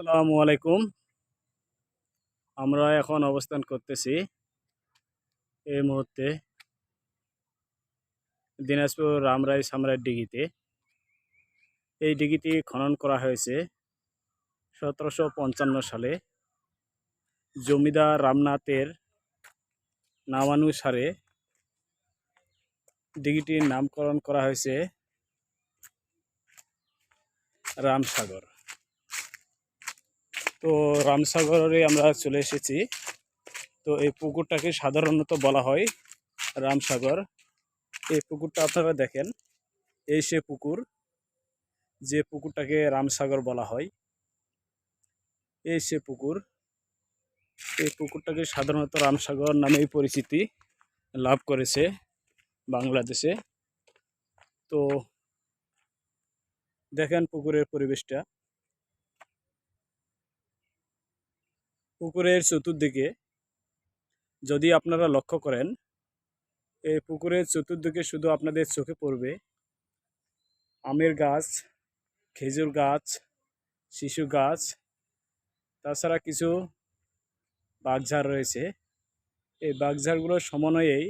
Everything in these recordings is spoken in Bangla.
আসসালামু আলাইকুম। আমরা এখন অবস্থান করতেছি এই মুহূর্তে দিনাজপুর রামরাই সামরাই ডিগিতে এই ডিগিটি খনন করা হয়েছে সতেরোশো পঞ্চান্ন সালে। জমিদার রামনাথের নামানুসারে ডিগিটির নামকরণ করা হয়েছে রামসাগর। তো রামসাগরে আমরা চলে এসেছি। তো এই পুকুরটাকে সাধারণত বলা হয় রামসাগর। এই পুকুরটা আপনারা দেখেন, এই সে পুকুর, যে পুকুরটাকে রামসাগর বলা হয়, এই সে পুকুর। এই পুকুরটাকে সাধারণত রামসাগর নামেই পরিচিতি লাভ করেছে বাংলাদেশে। তো দেখেন পুকুরের পরিবেশটা। পুকুরের চতুর্দিকে যদি আপনারা লক্ষ্য করেন, এই পুকুরের চতুর্দিকে শুধু আপনাদের চোখে পড়বে আমের গাছ, খেজুর গাছ, শিশু গাছ, তাছাড়া কিছু বাগঝাড় রয়েছে। এই বাগঝাড়গুলোর সমন্বয়েই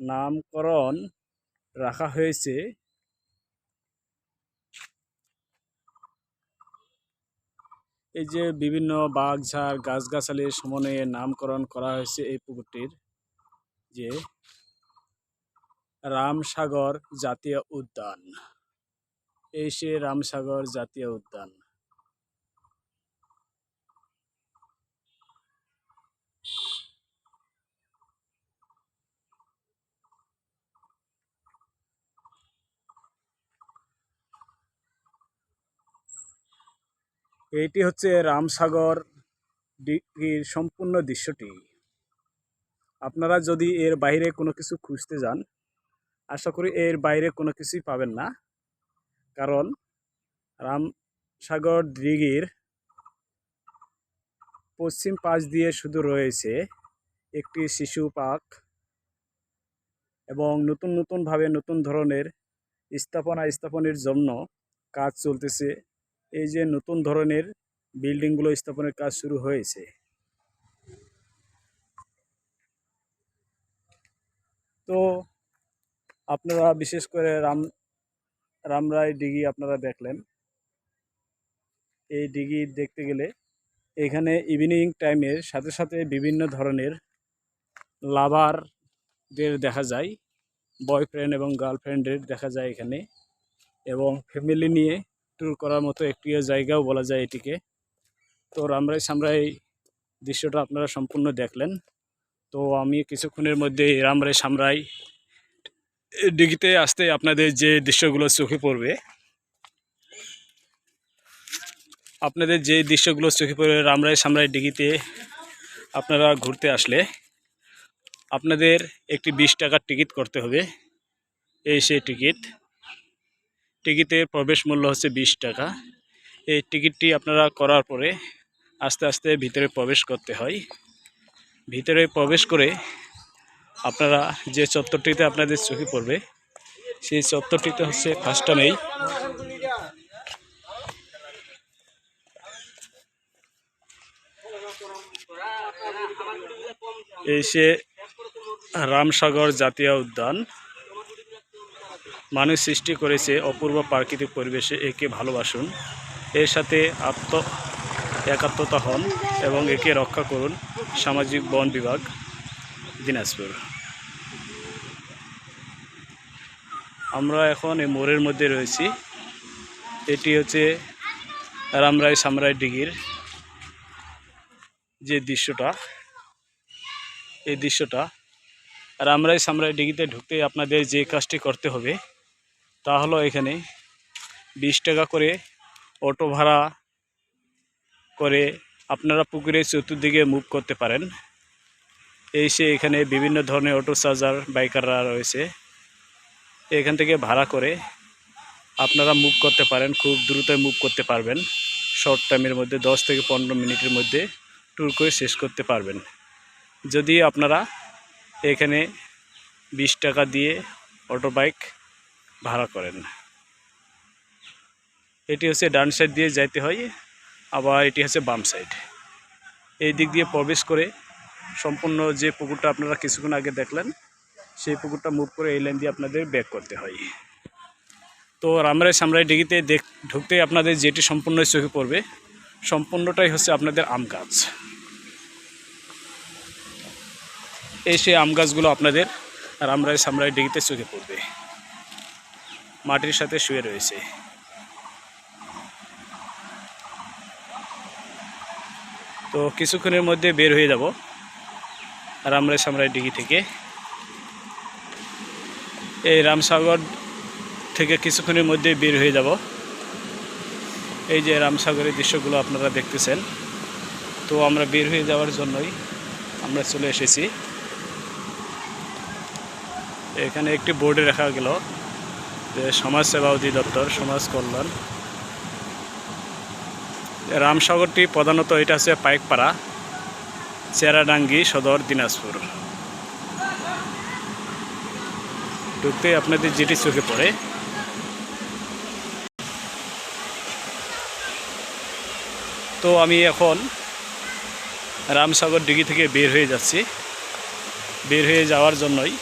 নামকরণ রাখা হয়েছে। এই যে বিভিন্ন বাগঝাড় গাছগাছালির সমন্বয়ে নামকরণ করা হয়েছে এই পুকুরটির যে রামসাগর জাতীয় উদ্যান। এই সে রামসাগর জাতীয় উদ্যান। এইটি হচ্ছে রামসাগর ডিগ্রির সম্পূর্ণ দৃশ্যটি। আপনারা যদি এর বাইরে কোনো কিছু খুঁজতে যান, আশা করি এর বাইরে কোনো কিছুই পাবেন না। কারণ রামসাগর দিঘির পশ্চিম পাশ দিয়ে শুধু রয়েছে একটি শিশু পার্ক এবং নতুন নতুনভাবে নতুন ধরনের স্থাপনা স্থাপনের জন্য কাজ চলতেছে। এই যে নতুন ধরনের বিল্ডিংগুলো স্থাপনের কাজ শুরু হয়েছে। তো আপনারা বিশেষ করে রাম রামরায় ডিগি আপনারা দেখলেন। এই ডিগি দেখতে গেলে এখানে ইভিনিং টাইমের সাথে সাথে বিভিন্ন ধরনের লাভারদের দেখা যায় বয়ফ্রেন্ড এবং গার্লফ্রেন্ডের দেখা যায় এখানে এবং ফ্যামিলি নিয়ে ট্যুর করার মতো একটি জায়গাও বলা যায় এটিকে। তো রামরাই সামরাই দৃশ্যটা আপনারা সম্পূর্ণ দেখলেন। তো আমি কিছুক্ষণের মধ্যে রামরাই সামরাই ডিগিতে আসতে আপনাদের যে দৃশ্যগুলো চোখে পড়বে, আপনাদের যে দৃশ্যগুলো চোখে পড়বে রামরাই সামরাই ডিগিতে আপনারা ঘুরতে আসলে, আপনাদের একটি বিশ টাকার টিকিট করতে হবে। এই সেই টিকিট। টিকিটের প্রবেশ মূল্য হচ্ছে বিশ টাকা। এই টিকিটটি আপনারা করার পরে আস্তে আস্তে ভিতরে প্রবেশ করতে হয়। ভিতরে প্রবেশ করে আপনারা যে চত্বরটিতে আপনাদের চোখে পড়বে, সেই চত্বরটিতে হচ্ছে ফার্স্টটা নেই এই সে রামসাগর জাতীয় উদ্যান। মানুষ সৃষ্টি করেছে অপূর্ব প্রাকৃতিক পরিবেশে একে ভালোবাসুন। এর সাথে আত্ম একাত্মতা হন এবং একে রক্ষা করুন সামাজিক বন বিভাগ, দিনাজপুর। আমরা এখন এই মোড়ের মধ্যে রয়েছি। এটি হচ্ছে রামরাই সামরাই ডিগির যে দৃশ্যটা, এই দৃশ্যটা। রামরাই সামরাই ডিগিতে ঢুকতে আপনাদের যে কাজটি করতে হবে তা হলো এখানে বিশ টাকা করে অটো ভাড়া করে আপনারা পুকুরের চতুর্দিকে মুভ করতে পারেন। এই সে এখানে বিভিন্ন ধরনের অটো চার্জার বাইকাররা রয়েছে। এখান থেকে ভাড়া করে আপনারা মুভ করতে পারেন, খুব দ্রুত মুভ করতে পারবেন। শর্ট টাইমের মধ্যে দশ থেকে পনেরো মিনিটের মধ্যে ট্যুর করে শেষ করতে পারবেন। যদি আপনারা এখানে বিশ টাকা দিয়ে অটো বাইক ভাড়া করেন। এটি হচ্ছে ডান সাইড দিয়ে যাইতে হয়, আবার এটি হচ্ছে বাম সাইড এই দিক দিয়ে প্রবেশ করে সম্পূর্ণ যে পুকুরটা আপনারা কিছুক্ষণ আগে দেখলেন, সেই পুকুরটা মুভ করে এই লাইন দিয়ে আপনাদের ব্যাক করতে হয়। তো রামরাই সামরাই ডিগিতে দেখ ঢুকতেই আপনাদের যেটি সম্পূর্ণ চোখে পড়বে, সম্পূর্ণটাই হচ্ছে আপনাদের আম গাছ। এই সেই আম গাছগুলো আপনাদের রামরাই সামরাই ডিগিতে চোখে পড়বে। মাটির সাথে শুয়ে রয়েছে। তো কিছুক্ষণের মধ্যে বের হয়ে যাব, রামরাই সামরাই ডিগি থেকে। এই রামসাগর থেকে কিছুক্ষণের মধ্যে বের হয়ে যাব। এই যে রামসাগরের দৃশ্যগুলো আপনারা দেখতেছেন, তো আমরা বের হয়ে যাওয়ার জন্যই আমরা চলে এসেছি। এখানে একটি বোর্ডে রাখা গেল সমাজসেবা অধিদপ্তর, সমাজ কল্যাণ। রামসাগরটি প্রধানত এটা আছে পাইকপাড়া, চেরাডাঙ্গি সদর, দিনাজপুর। ঢুকতে আপনাদের যেটি চোখে পড়ে। তো আমি এখন রামসাগর ডিগি থেকে বের হয়ে যাচ্ছি। বের হয়ে যাওয়ার জন্যই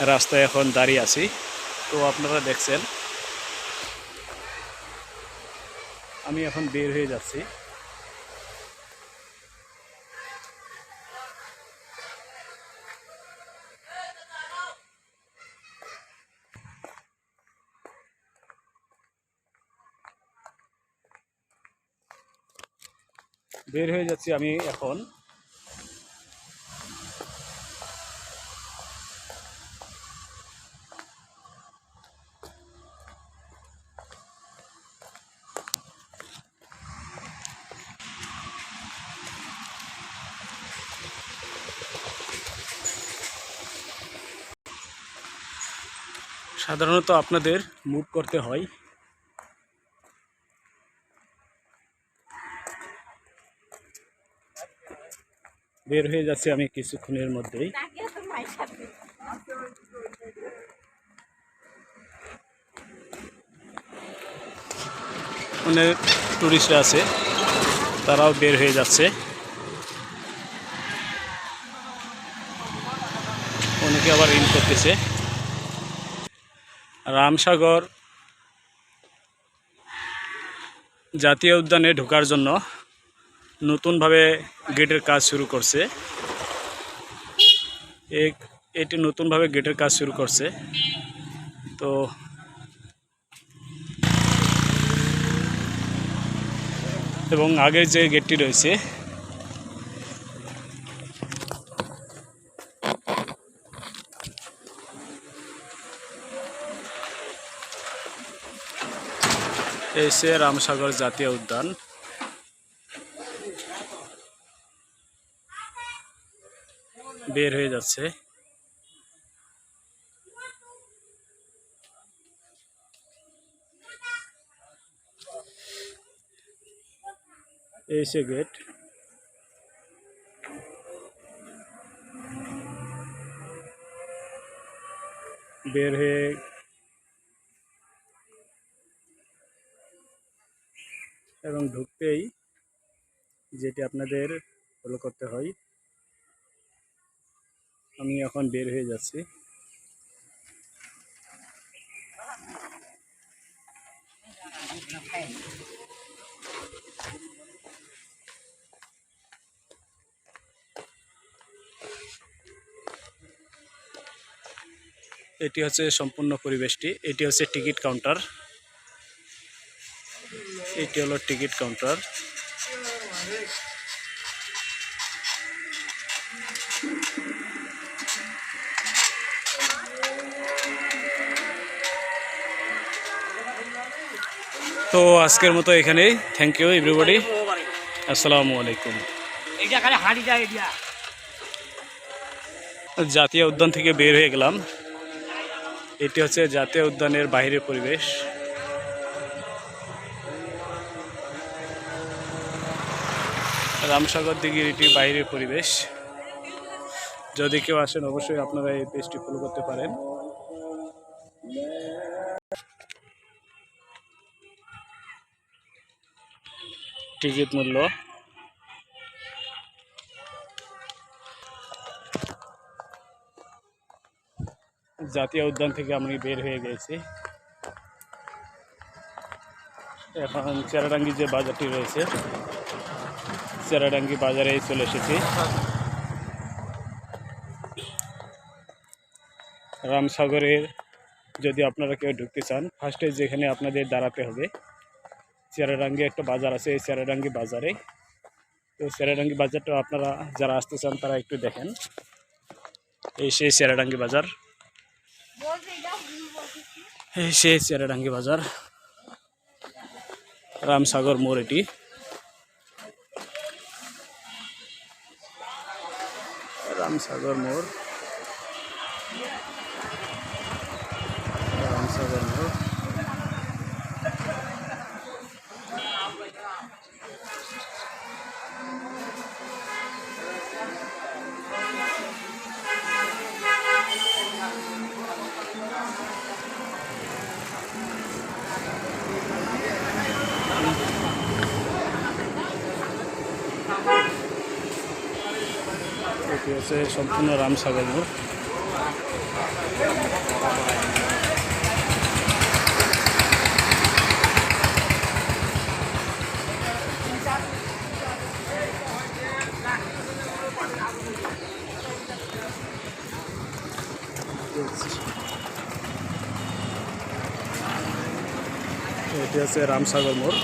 রাস্তায় এখন দাঁড়িয়ে আছি। তো আপনারা দেখছেন। আমি এখন বের হয়ে যাচ্ছি। বের হয়ে যাচ্ছি আমি এখন। সাধারণত আপনাদের মুভ করতে হয়। বের হয়ে যাচ্ছে আমি কিছুক্ষণের মধ্যেই। অনেক টুরিস্ট আছে, তারাও বের হয়ে যাচ্ছে। অনেকে আবার ইন করতেছে। রামসাগর জাতীয় উদ্যানে ঢোকার জন্য নতুনভাবে গেটের কাজ শুরু করছে। এক, এটি নতুনভাবে গেটের কাজ শুরু করছে। তো এবং আগের যে গেটটি রয়েছে এসে রামসাগর জাতীয় উদ্যান। বের হয়ে যাচ্ছে। এই সে গেট। বের হয়ে এবং ঢুকতেই যেটি আপনাদের ফলো করতে হয়, আমি এখন বের হয়ে যাচ্ছি। এটি হচ্ছে সম্পূর্ণ পরিবেশটি। এটি হচ্ছে টিকিট কাউন্টার। এটি হলো টিকিট কাউন্টার। তো আজকের মতো এখানেই। থ্যাংক ইউ এভরিবডি আসসালামু আলাইকুম। জাতীয় উদ্যান থেকে বের হয়ে গেলাম। এটি হচ্ছে জাতীয় উদ্যানের বাইরের পরিবেশ। রামসাগর দিঘির এটি বাইরের পরিবেশ। যদি কেউ আসেন, অবশ্যই আপনারা এই পেজটি ফলো করতে পারেন। টিকিট মূল্য। জাতীয় উদ্যান থেকে আমি বের হয়ে গেছি। এখন চেরাডাঙ্গি যে বাজারটি রয়েছে চেরাডাঙ্গি বাজারে চলে এসেছি। রামসাগরের যদি আপনারা কেউ ঢুকতে চান ফার্স্টে যেখানে আপনাদের দাঁড়াতে হবে, চেরাডাঙ্গি একটা বাজার আছে, এই চেরাডাঙ্গি বাজারে। তো চেরাডাঙ্গি বাজারটা আপনারা যারা আসতে চান, তারা একটু দেখেন। এই সেই চেরাডাঙ্গি বাজার। এই সেই চেরাডাঙ্গি বাজার। রামসাগর মোড় এটি। রামসাগর মোড়। এটি হচ্ছে সম্পূর্ণ রামসাগর মোড়। এটি হচ্ছে রামসাগর মোড়।